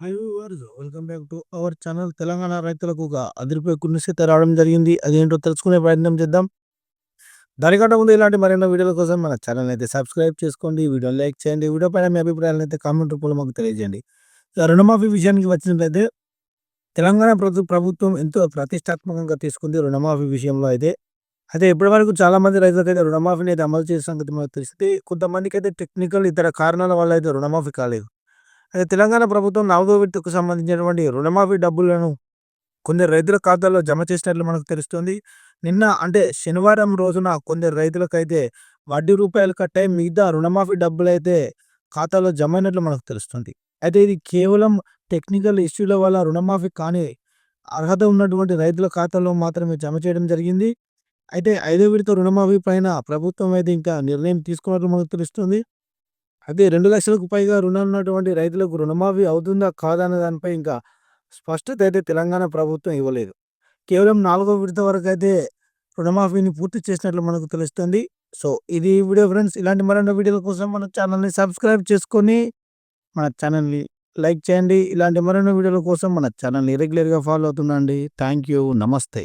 Hi viewers welcome back to our channel Telangana రైతులకు ఒక అదిరిపోయే కునిశ్చిత రావడం జరిగింది. అదేంటో తెలుసుకునే ప్రయత్నం చేద్దాం. దానికంటే ముందు ఇలాంటి మరెన్నో వీడియోల కోసం మన ఛానల్ అయితే సబ్స్క్రైబ్ చేసుకోండి. వీడియో లైక్ చేయండి. వీడియో పైన మీ అభిప్రాయాలను అయితే కామెంట్ రూపంలో మాకు తెలియజేయండి. రుణమాఫీ విషయానికి వచ్చినట్లయితే తెలంగాణ ప్రభు ప్రభుత్వం ఎంతో ప్రతిష్టాత్మకంగా తీసుకుంది రుణమాఫీ విషయంలో అయితే. అయితే ఇప్పటి వరకు చాలా మంది రైతులకైతే రుణమాఫీని అయితే అమలు చేసే సంగతి మనకు తెలిసింది. కొంతమందికి అయితే టెక్నికల్ ఇతర కారణాల వల్ల అయితే రుణమాఫీ కాలేదు. అయితే తెలంగాణ ప్రభుత్వం నాలుగో విడతకు సంబంధించినటువంటి రుణమాఫీ డబ్బులను కొందరు రైతుల ఖాతాల్లో జమ చేసినట్లు మనకు తెలుస్తుంది. నిన్న అంటే శనివారం రోజున కొందరు రైతులకైతే వడ్డీ రూపాయలు కట్టే మిగతా రుణమాఫీ డబ్బులు అయితే ఖాతాలో జమ అయినట్లు మనకు తెలుస్తుంది. అయితే ఇది కేవలం టెక్నికల్ ఇష్యూల వల్ల రుణమాఫీ కానీ అర్హత ఉన్నటువంటి రైతుల ఖాతాలో మాత్రమే జమ చేయడం జరిగింది. అయితే ఐదో విడత రుణమాఫీ పైన ప్రభుత్వం అయితే ఇంకా నిర్ణయం తీసుకున్నట్లు మనకు తెలుస్తుంది. అదే రెండు లక్షలకు పైగా రుణం ఉన్నటువంటి రైతులకు రుణమాఫీ అవుతుందా? కాదా అనే దానిపై ఇంకా స్పష్టత అయితే తెలంగాణ ప్రభుత్వం ఇవ్వలేదు. కేవలం నాలుగో విడత వరకు అయితే రుణమాఫీని పూర్తి చేసినట్లు మనకు తెలుస్తుంది. సో ఇది వీడియో ఫ్రెండ్స్. ఇలాంటి మరెన్నో వీడియోల కోసం మన ఛానల్ని సబ్స్క్రైబ్ చేసుకొని మన ఛానల్ని లైక్ చేయండి. ఇలాంటి మరెన్నో వీడియోల కోసం మన ఛానల్ని రెగ్యులర్గా ఫాలో అవుతుండండి. థ్యాంక్ యూ నమస్తే.